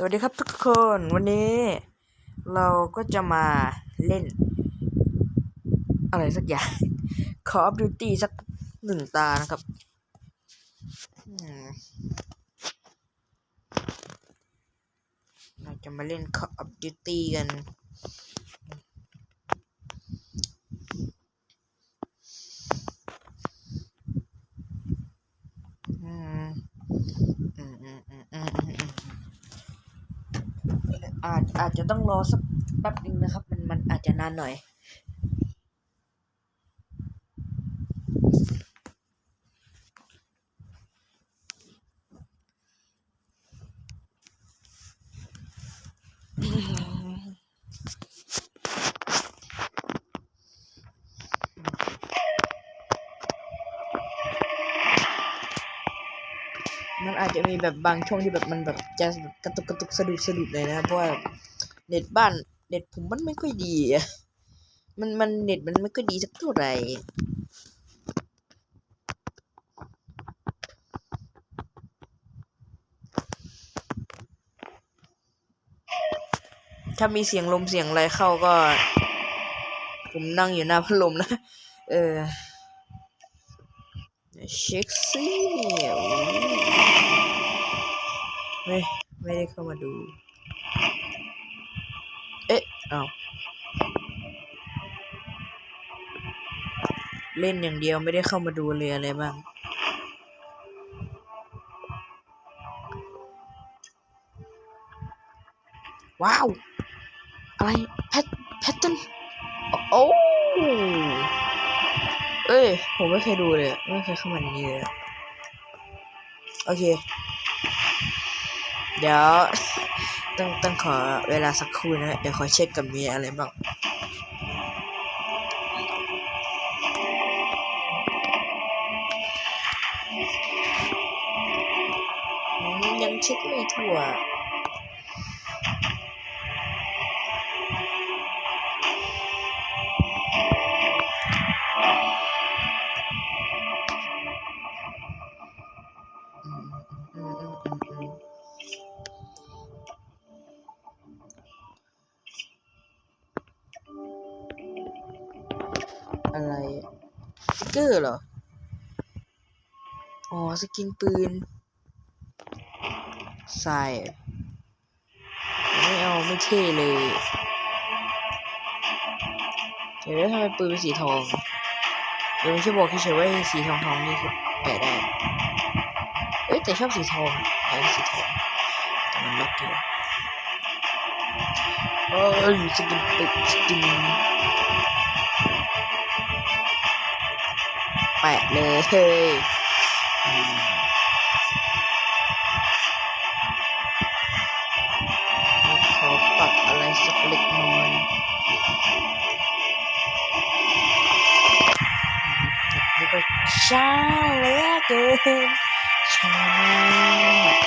สวัสดีครับทุกคนวันนี้ เราก็จะมาเล่น อะไรสักอย่าง Call of Duty สักหนึ่งตานะครับเราจะมาเล่น Call of Duty กัน อืมอืมอืมอืมอืมอืมอืม อาจอาจจะต้องรอสักแป๊บนึงนะครับ มันมันอาจจะนานหน่อยมัน อาจจะมีแบบบางช่วงที่แบบมันแบบจะกระตุกกระตุกสะดุดสะดุดเลยนะครับเพราะว่าเน็ตบ้านเน็ตผมมันไม่ค่อยดีอะมันมันเน็ตมันไม่ค่อยดีสักเท่าไหร่ถ้ามีเสียงลมเสียงอะไรเข้าก็ ผมนั่งอยู่หน้าพัดลมนะ เออเช็คซี่ ไม่ไม่ได้เข้ามาดู เอ๊ะเอาเล่นอย่างเดียวไม่ได้เข้ามาดูเลยอะไรบ้าง ว้าว อะไรแพทแพทเทิร์นโอ้เอ้ย ผมไม่เคยดูเลย ไม่เคยเข้ามาในนี้เลย โอเค เดี๋ยวต้องต้องขอเวลาสักครู่นะเดี๋ยวขอเช็คกับมีอะไรบ้างยังเช็คไม่ทั่ว สกินปืน ใส่ ไม่เอาไม่เท่เลยเดี๋ยวทำไมปืนเป็นสีทองเดี๋ยวไม่ใช่บอกเฉยๆว่าสีทองทองนี่คือแปะได้เอ้ยแต่ชอบสีทองแปะสีทองแต่มันล็อกอยู่เอ้ยสกินปืนสกินแปะเลย ขอปรับอะไรสักเล็กน้อยนี่ก็ช้าเหลือเกินช้ามาก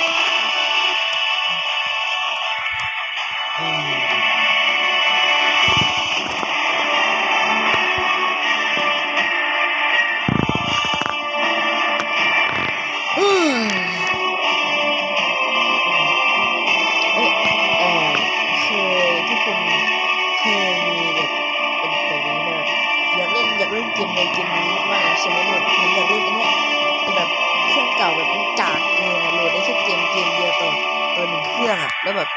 แล้วแบบ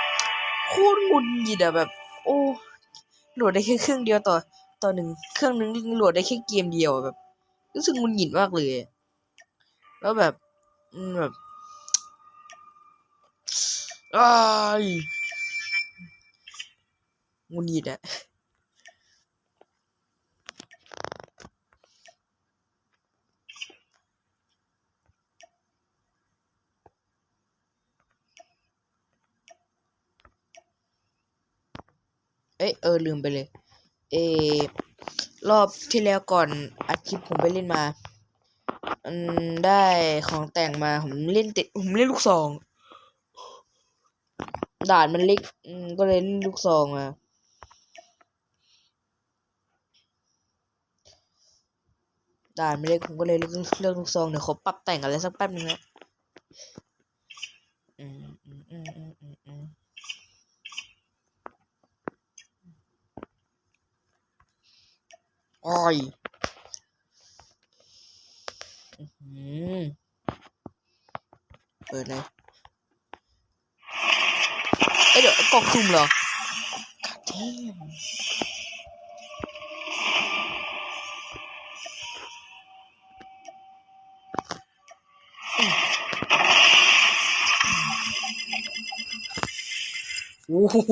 โคตรหงุดหงิดอะแบบ โอ้โหลดได้แค่เครื่องเดียวต่อ ต่อหนึ่งเครื่องนึงโหลดได้แค่เกมเดียวแบบรู้สึกหงุดหงิดมากเลย แล้วแบบแบบอ้ายหงุดหงิดอะ เอ้ยเออลืมไปเลย เอรอบที่แล้วก่อนอัดคลิปผมไปเล่นมา อืมได้ของแต่งมาผมเล่นติดผมเล่นลูกซองด่านมันเล็กก็เลยเล่นลูกซองมาด่านไมันเล็กผมก็เลยเลือกเลือกลูกซองเดี๋ยวขอปรับแต่งอะไรสักแป๊บนึงนะอืมอืมอืมอืมอืมอืม อ้อยอื้อหือเปิดเลยเอ้ยเดี๋ยวกล่องซุ่มเหรอ God damn โอ้โห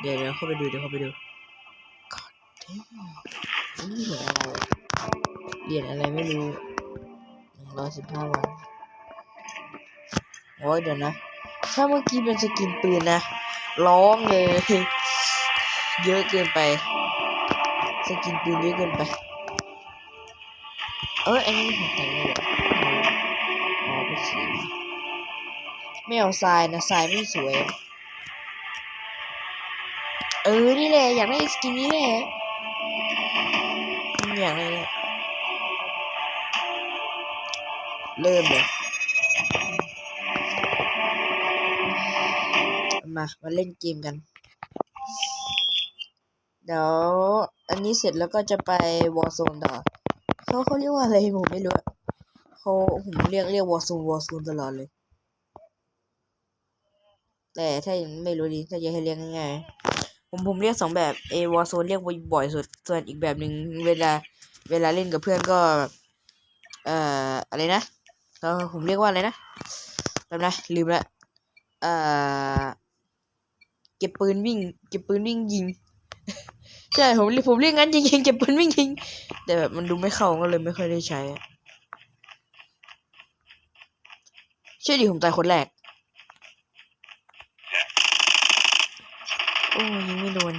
เดี๋ยวเดี๋ยวเข้าไปดูเดี๋ยวเข้าไปดูนี่เหรอะไรเหรียญอะไรไม่รู้หนึ่งร้อยสิบห้าวันโอ้ยเดี๋ยวนะ ถ้าเมื่อกี้เป็นสกินปืนนะ ร้องเลย เยอะเกินไป สกินปืนเยอะเกินไป เอออันนี้ผมแต่งเลยอ๋อเป็นสีไม่เอาทรายนะทรายไม่สวย เออนี่แหละอยากได้สกินนี้แหละอยากได้เลยเริ่มเลยมา มาเล่นเกมกัน เดี๋ยว อันนี้เสร็จแล้วก็จะไปวอร์โซนต่อเขาเขาเรียกว่าอะไรผมไม่รู้อะเขาผมเรียกเรียกวอร์โซนวอร์โซนตลอดเลย แต่ถ้ายังไม่รู้ดีถ้าจะให้เรียกง่ายๆ ผมผมเรียกสองแบบเอวอร์โซนเรียกบ่อยสุดส่วนอีกแบบหนึ่งเวลาเวลาเล่นกับเพื่อนก็ เอ่ออะไรนะเออผมเรียกว่าอะไรนะแป๊บนะลืมละเอ่อเก็บปืนวิ่ง เก็บปืนวิ่งยิงใช่ผมผมเรียกงั้นจริงๆเก็บปืนวิ่งยิงแต่แบบมันดูไม่เข้าก็เลยไม่ค่อยได้ใช้อะเชื่อดิผมตายคนแรก โอ้ยยิงไม่โดน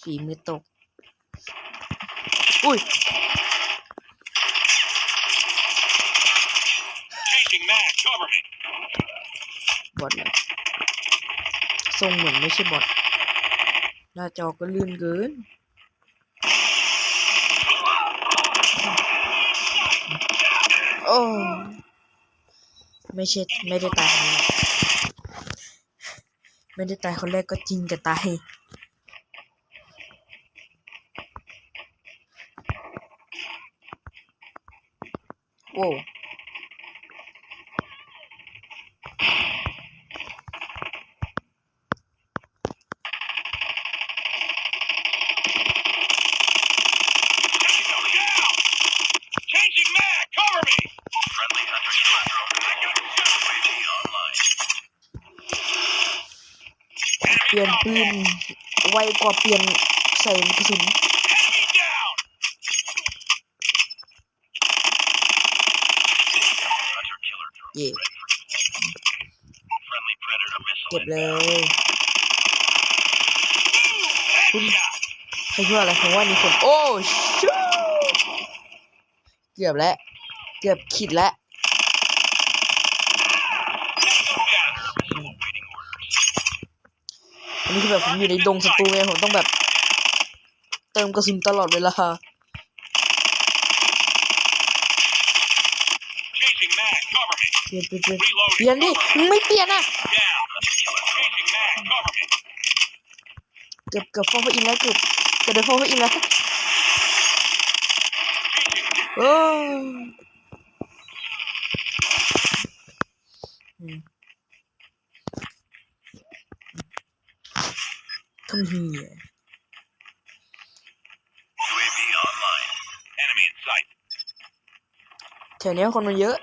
ฝีมือตก อุ้ย Changing mag, cover me. บอทเลยทรงเหมือนไม่ใช่บอทหน้าจอก็ลื่นเกินโอ้ ไม่ใช่ ไม่ได้ตายคนแรก ไม่ได้ตายคนแรกก็จริงแต่ตายโอ้ ปลี่ยนปืนไวกว่าเปลี่ยนใส่กระสุนเย่เก็บเลย Headshot. ใครชื่ออะไรผมว่านี่คนโอ้ชูเกือบแล้ว เกือบขิดแล้ว อันนี้คือแบบผมอยู่ในดงศัตรูไงผมต้องแบบ เติมกระสุนตลอดเวลาเปลี่ยนเปลี่ยนเปลี่ยนเปลี่ยนดิมึงไม่เปลี่ยนอะเกือบเกือบฟอร์มอินแล้วเกือบเกือบได้ฟอร์มอินแล้วโอ้อื Come here UAV online. Enemy in sight. แถวเนี้ยคนมันเยอะ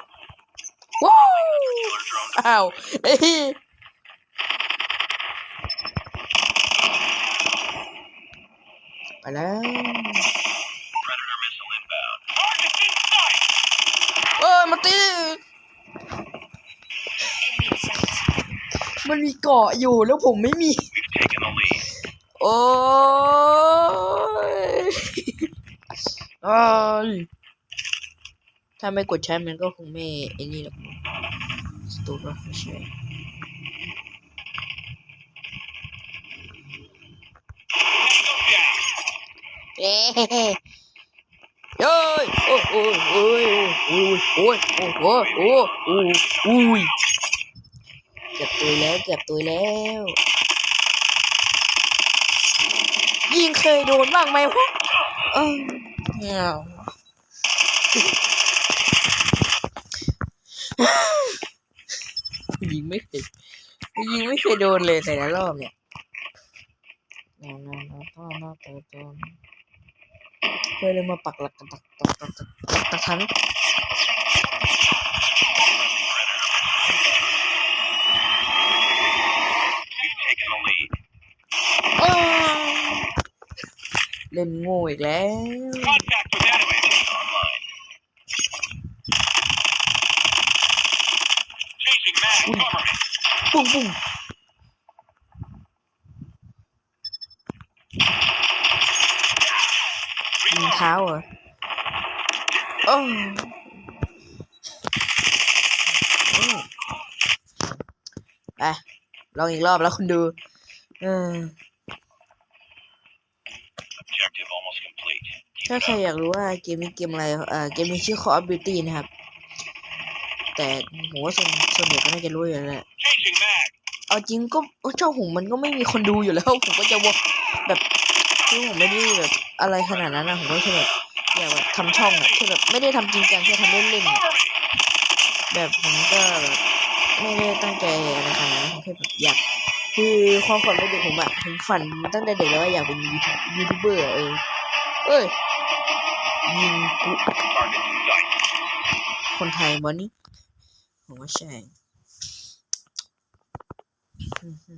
ว้าว Killer drone อ้าวเอ้ยไปแล้ว Predator missile inbound. Target in sight. เอ้ยมาตีมันมีเกาะอยู่แล้วผมไม่มี We've taken the lead. โอ้ยโอ้ยถ้าไม่กดใช้มันก็คงไม่ไอ้นี่หรอกสตูปะไม่ใช่ Tango down. เอ้ยโอ้ยโอ้ยโอ้ยโอ้ยโอ้ยโอ้ยโอ้ยโอ้ยโอ้ยโอ้ยโอเคกือบตุยแล้วเกือบตุยแล้ว ยิงเคยโดนบ้างไหมวะเออเงายิงไม่เคยยิงไม่เคยโดนเลยแต่ละรอบเนี่ยนอนนอนนอนนอนนอนนอนเพื่อเลยมาปักหลักตักตักตักตักตักตักทัน We've taken the lead. อ้าว เล่นโง่อีกแล้ว Contact with enemy. Online. Changing mag. Cover me. ปุ้งปุ้งยิงเท้าเหรอโอ้อืมไปลองอีกรอบแล้วคุณดู เออ ถ้าใครอยากรู้ว่าเกมนี้เกมอะไรเอ่อเกมนี้ชื่อ Call of Duty นะครับ แต่ผมว่าส่วนส่วนใหญ่ก็น่าจะรู้อยู่แล้วแหละ Changing mag. เอาจริงก็ช่องผมมันก็ไม่มีคนดูอยู่แล้ว ผมก็จะวแบบคือผมไม่ได้แบบอะไรขนาดนั้นนะผมก็แค่แบบอยากแบบทำช่องอะแค่แบบไม่ได้ทำจริงจังแค่ทำเล่นๆอะ Cover me. แบบผมก็แบบไม่ได้ตั้งใจอะไรขนาดนั้นผมแค่แบบอยากคือความฝันในเด็กผมอะผมฝันตั้งแต่เด็กแล้วว่าอยากเป็นยูทูบยูทูบเบอร์อะเออเอ้ย ยิงกู Target in sight. คนไทยวันนี้ผมว่าใช่อืมฮึ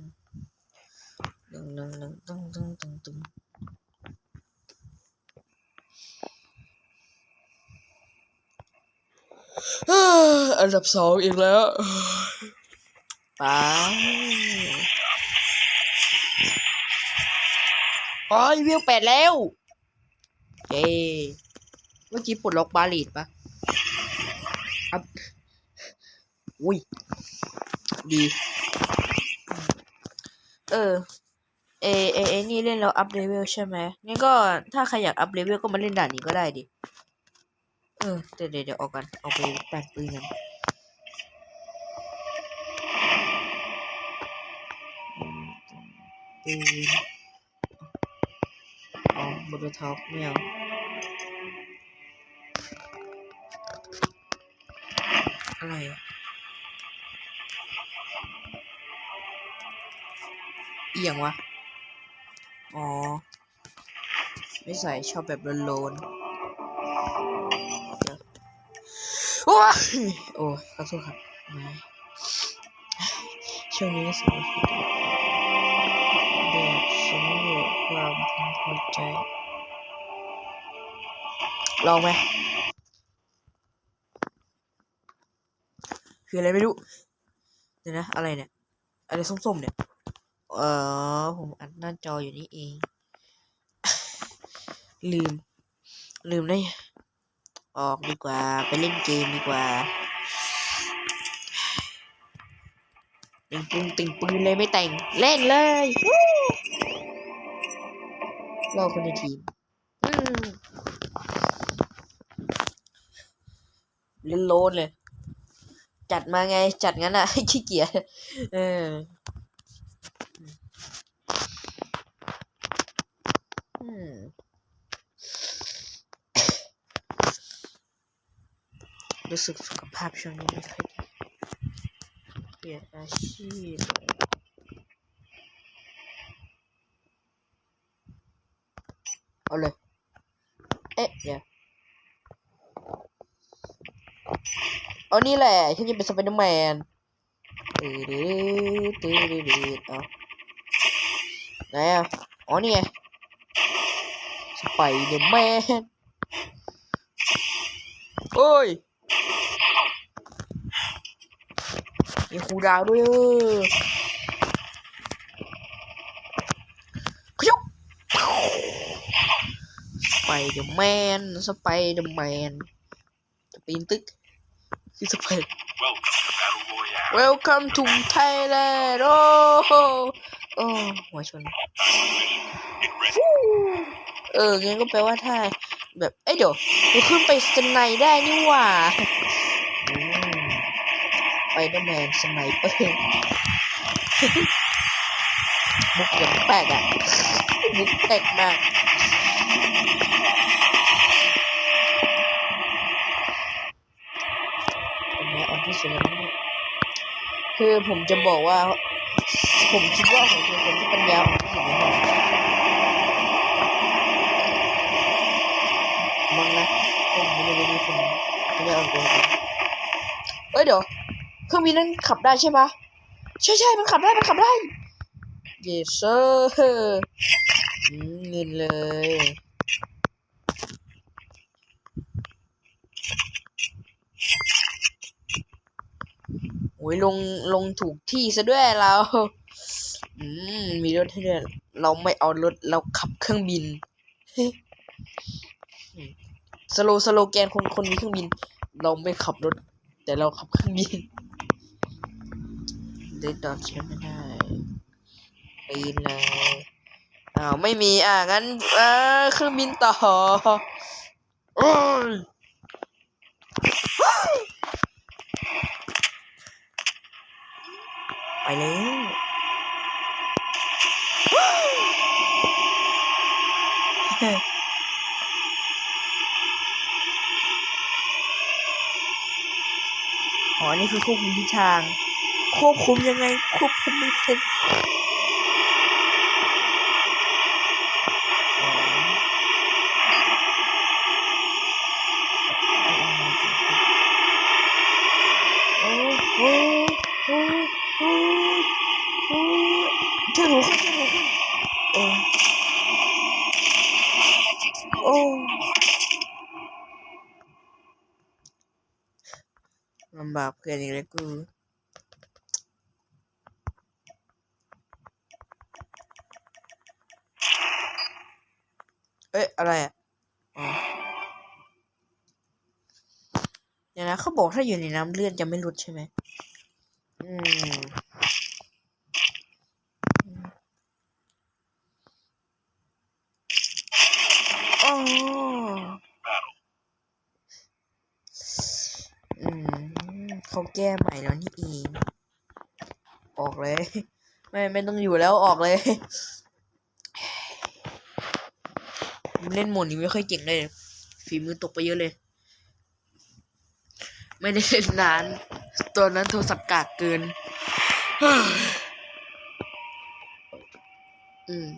ตึงตึงตึงตึงตึงตึงเอ้ออันดับสองอีกแล้วไปโอ้ยวิวแปดแล้วเย้เมื่อกี้ปลดล็อกบาลีดปะอัพอุ้ย ดี เออ เอ เอ เอ นี่เล่นแล้วอัพเลเวลใช่ไหมงั้นก็ถ้าใครอยากอัพเลเวลก็มาเล่นด่านนี้ก็ได้ดิ เออ เดี๋ยวเดี๋ยวเดี๋ยวออกกันออกไปแปลงปืนกันอืมปืนอ๋อบนท็อปไม่เอา อะไรอะเอียงวะ อ๋อ ไม่ใส่ชอบแบบโลนโอ้ยโอ้ขอโทษครับม่ช่วงนี้สายฟิตแบบสำรวจความพึงพอใจ ลองไหม คืออะไรไม่รู้เดี๋ยวนะอะไรเนี่ย อะไรส้มๆ เนี่ย เออผมอัดหน้าจออยู่นี่เอง ลืม ลืมได้ออกดีกว่า ไปเล่นเกมดีกว่าติงปุงติงปืนเลยไม่แต่ง เล่นเลยวู้รอคนในทีมอืมเล่นโลนเลย จัดมาไงจัดงั้นอะขี้เกียจเออรู้สึกสุขภาพช่วงนี้ไม่ค่อยดีเปลี่ยนอาชีพเอาเลย เอ๊ะ เดี๋ยว เอานี่แหละฉันจะเป็นสไปเดอร์แมนตื่นตื่นตื่นตื่นเอาไหนอะอ๋อนี่ไงสไปเดอร์แมนโอ้ยมีครูดาวด้วยเออขยุกสไปเดอร์แมนสไปเดอร์แมนจะปีนตึก คือสไป Welcome to Thailand โอ้โหโอ้หัวชนเอองั้นก็แปลว่าถ้าแบบ เอ้ยเดี๋ยวเราขึ้นไปสไนได้นี่หว่าไปเดอร์แมนสไนเปอร์มุกอย่างแปลกอะมุกแปลกมาก คือผมจะบอกว่า ผมคิดว่าผมเป็นคนที่ปัญญาอ่อนที่สุดในโลกมั้งนะผมไม่รู้มีคนปัญญาอ่อนกว่าผมเอ้ยเดี๋ยวเครื่องบินนั้นขับได้ใช่ปะใช่ใช่มันขับได้มันขับได้ yes sir อืมเงินเลย โอ้ยลงลงถูกที่ซะด้วยเรา อืมมีรถให้ด้วยเราไม่เอารถเราขับเครื่องบินสโลสโลแกนคนคนมีเครื่องบิน เราไม่ขับรถ แต่เราขับเครื่องบินเดินต่อใช้ไม่ได้ปีนเลยอ้าวไม่มีอะงั้นเออเครื่องบินต่อโอ้ย ไปแล้วอ๋อ นี่คือควบคุมทิศทาง ควบคุมยังไง ควบคุมไม่เป็นโอ้โหโอ้โหโอ้เจ้าหนูขึ้นเจ้าหนูขึ้นโอ้โอ้ลำบากเพื่อนอีกแล้วกูเอ๊ะอะไรอะอ๋อเดี๋ยวนะเขาบอกถ้าอยู่ในน้ำเลือดจะไม่หลุดใช่ไหมอืม อ๋อ อืม เขา แก้ใหม่แล้วนี่เองออกเลย ไม่ไม่ต้องอยู่แล้วออกเลยเล่นโหมดนี้ไม่ค่อยเก่งเลยฝีมือตกไปเยอะเลย ไม่ได้เล่นนานตัวนั้นโทรศัพท์กากเกินอืม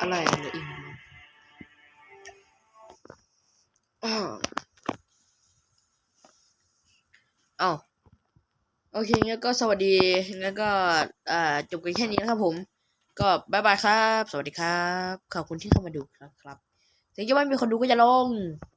อะไรอะไรอีก อ้าวโอเคงั้นก็สวัสดีงั้นก็อ่าจบกันแค่นี้นะครับผม ก็บายบายครับ สวัสดีครับ ขอบคุณที่เข้ามาดูครับครับถึงจะไม่มีคนดูก็จะลง